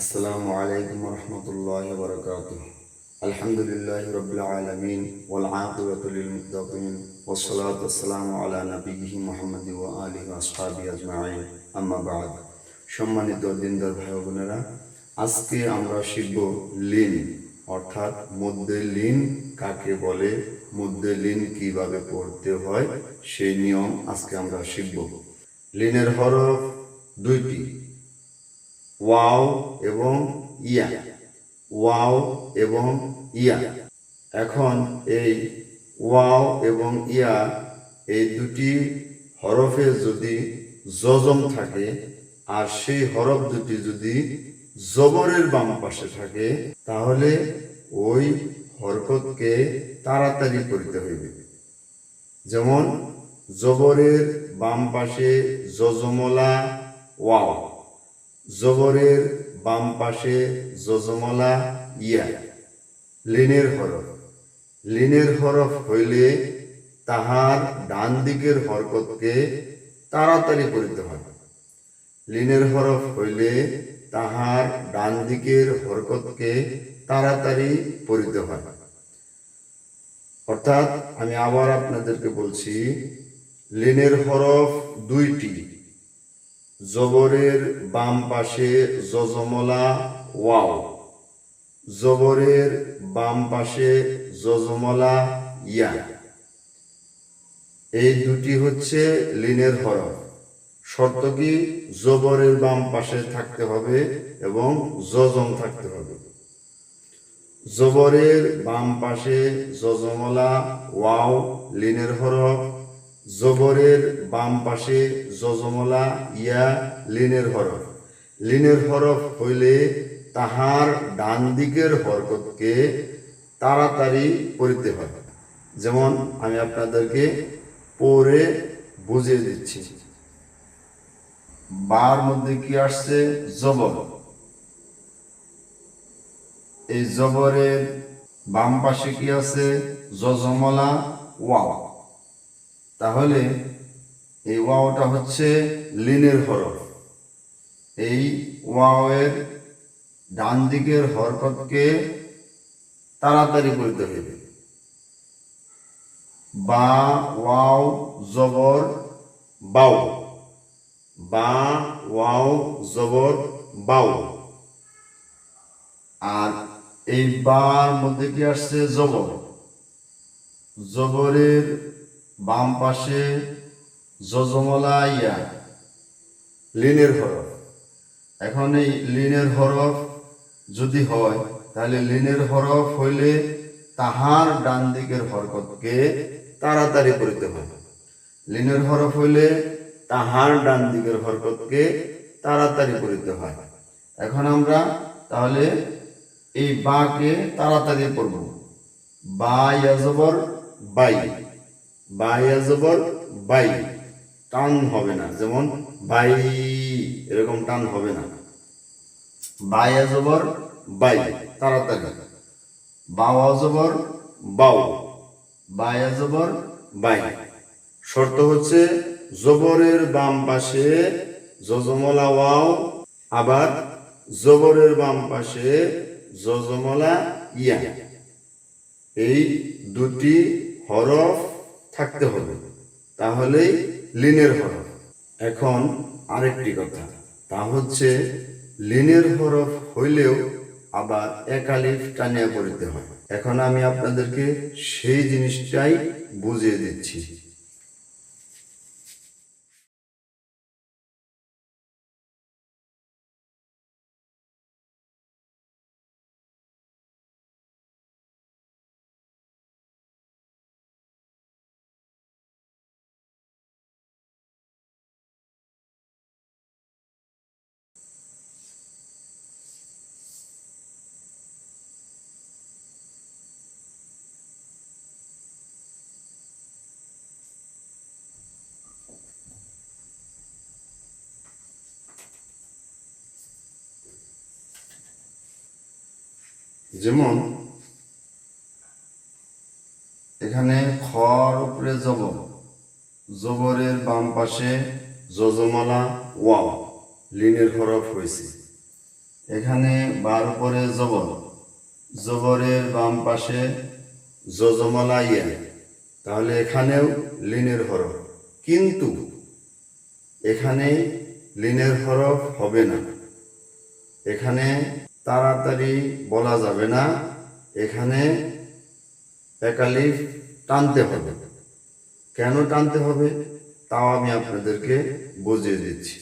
আসসালামু আলাইকুম রহমতুল্লাহ বরকাত আলহামদুলিল্লাহ রবিল আলমিন ওল আকিবাতুল মুতাকিন ওসলাত আসসালাম আলা নবীহি মোহাম্মদ ও আলী আসহাবি আজমাইন। আম্মাবাদ সম্মানিত দিনদার ভাই বোনেরা, আজকে আমরা শিখব লিন, অর্থাৎ মধ্যে লিন কাকে বলে, মধ্যে লিন কীভাবে পড়তে হয়, সেই নিয়ম আজকে আমরা শিখব। লিনের হরফ দুইটি। ওয়াও এবং ইয়া। ওয়াও এবং ইয়া। এখন এই ওয়াও এবং ইয়া এই দুটি হরফে যদি জজম থাকে আর সেই হরফ দুটি যদি জবরের বাম পাশে থাকে, তাহলে ওই হরকতকে তাড়াতাড়ি করিতে হইবে। যেমন, জবরের বাম পাশে জজমলা ওয়াও। জবরের বাম পাশে জজমলা ইয়া, লিনের হরফ। লিনের হরফ হইলে তাহার ডান দিকের হরকতকে তাড়াতাড়ি করিতে হয়। লিনের হরফ হইলে তাহার ডান দিকের হরকতকে তাড়াতাড়ি পড়িতে হয়। অর্থাৎ আমি আবার আপনাদেরকে বলছি, লিনের হরফ দুইটি। জবরের বাম পাশে জজমলা, ওয়াও। জবরের বাম পাশে জজমলা, ইয়া। এই দুটি হচ্ছে লিনের হরফ। শর্ত কি? জবরের বাম পাশে থাকতে হবে এবং জজম থাকতে হবে। জবরের বাম পাশে জজমলা, ওয়াও, লিনের হরফ। জবরের বাম পাশে জজমলা, ইয়া, লিনের হরফ। লিনের হরফ হইলে তাহার ডান দিকের হরকতকে তাড়াতাড়ি পড়িতে হয়। যেমন আমি আপনাদেরকে পড়ে বুঝিয়ে দিচ্ছি। বার মধ্যে কি আসছে? জবর। এই জবরের বাম পাশে কি আছে? জজমলা, ওয়াও। তাহলে এই ওয়াওটা হচ্ছে লিনের হরফ। এই ওয়াওয়ের ডান দিকের হরকতকে তাড়াতাড়ি করতে হবে। বা, ওয়াও, জবর বাউ বা, ওয়াও, জবর বাউ আর এই বার মধ্যে কি আসছে? জবর। জবরের বাম পাশে জজমলা ইয়া, লিনের হরফ। এখন এই লিনের হরফ যদি হয়, তাহলে লিনের হরফ হইলে তাহার ডান দিকের হরকতকে তাড়াতাড়ি করিতে হয়। লিনের হরফ হইলে তাহার ডান দিকের হরকতকে তাড়াতাড়ি করিতে হয়। এখন আমরা তাহলে এই বাকে তাড়াতাড়ি করব। বা ইয়াজবর বাই। বা ইয়াজবর বাই। টান হবে না, যেমন বাই, এরকম টান হবে না। বা ইয়াজবর বাই, তাড়াতাড়ি। বাওয়া জবর বাউ বায়া জবর বাই। শর্ত হচ্ছে জবরের বাম পাশে জজমলা ওয়াও, আবার জবরের বাম পাশে জজমলা ইয়া। এই দুটি হরফ থাকতে হবে। তাহলেই লিনের হরফ। এখন আরেকটি কথা। তা হচ্ছে, লিনের হরফ হইলেও আবার একালিফ টানিয়া পড়িতে হয়। এখন আমি আপনাদেরকে সেই জিনিসটাই বুঝিয়ে দিচ্ছি। যেমন, এখানে খর উপরে জবর, জবরের বাম পাশে যজমালা ওয়াও, লিনের হরফ হয়েছে। এখানে বার উপরে জবর, জবরের বাম পাশে জজমালা ইয়া, তাহলে এখানেও লিনের হরফ। কিন্তু এখানে লিনের হরফ হবে না। এখানে তাড়াতাড়ি বলা যাবে না, এখানে একালিফ টানতে হবে। কেন টানতে হবে? তাও আমি আপনাদেরকে বুঝিয়ে দিচ্ছি।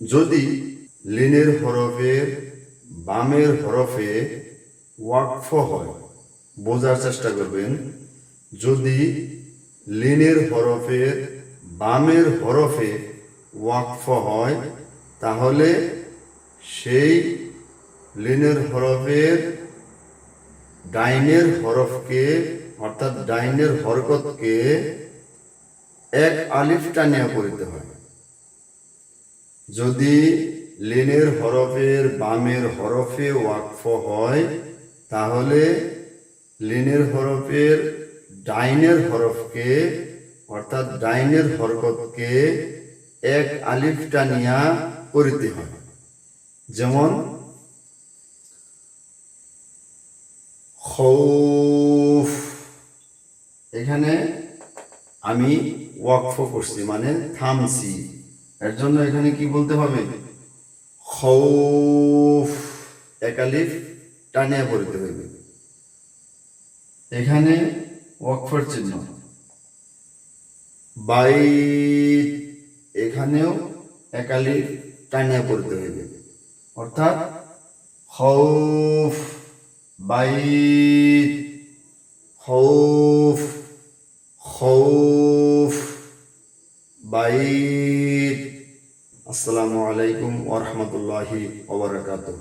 যদি লিনের হরফের বামের হরফে ওয়াকফ হয়, বোঝার চেষ্টা করবেন, যদি লিনের হরফের বামের হরফে ওয়াকফ হয়, তাহলে সেই লিনের হরফের ডাইনের হরফকে, অর্থাৎ ডাইনের হরকতকে এক আলিফ টানিয়া পড়িতে হয়। যদি লিনের হরফের বামের হরফে ওয়াকফ হয়, তাহলে লিনের হরফের ডাইনের হরফকে, অর্থাৎ ডাইনের হরকতকে এক আলিফ টানিয়া পড়িতে হয়। যেমন এখানে আমি ওয়াকফ করছি মানে থামছি। এর জন্য এখানে কি বলতে হবে? খৌফ একালিফ টানিয়া পড়তে হবে। এখানে ওয়াকফের চিহ্ন। বাই এখানেও একালিফ টানিয়া পড়তে হইবে অর্থাৎ হৌফ বাইত হৌফ হৌফ বাইত। আসসালামু আলাইকুম ওরহমতুল্লাহি ওবরাকাতুহ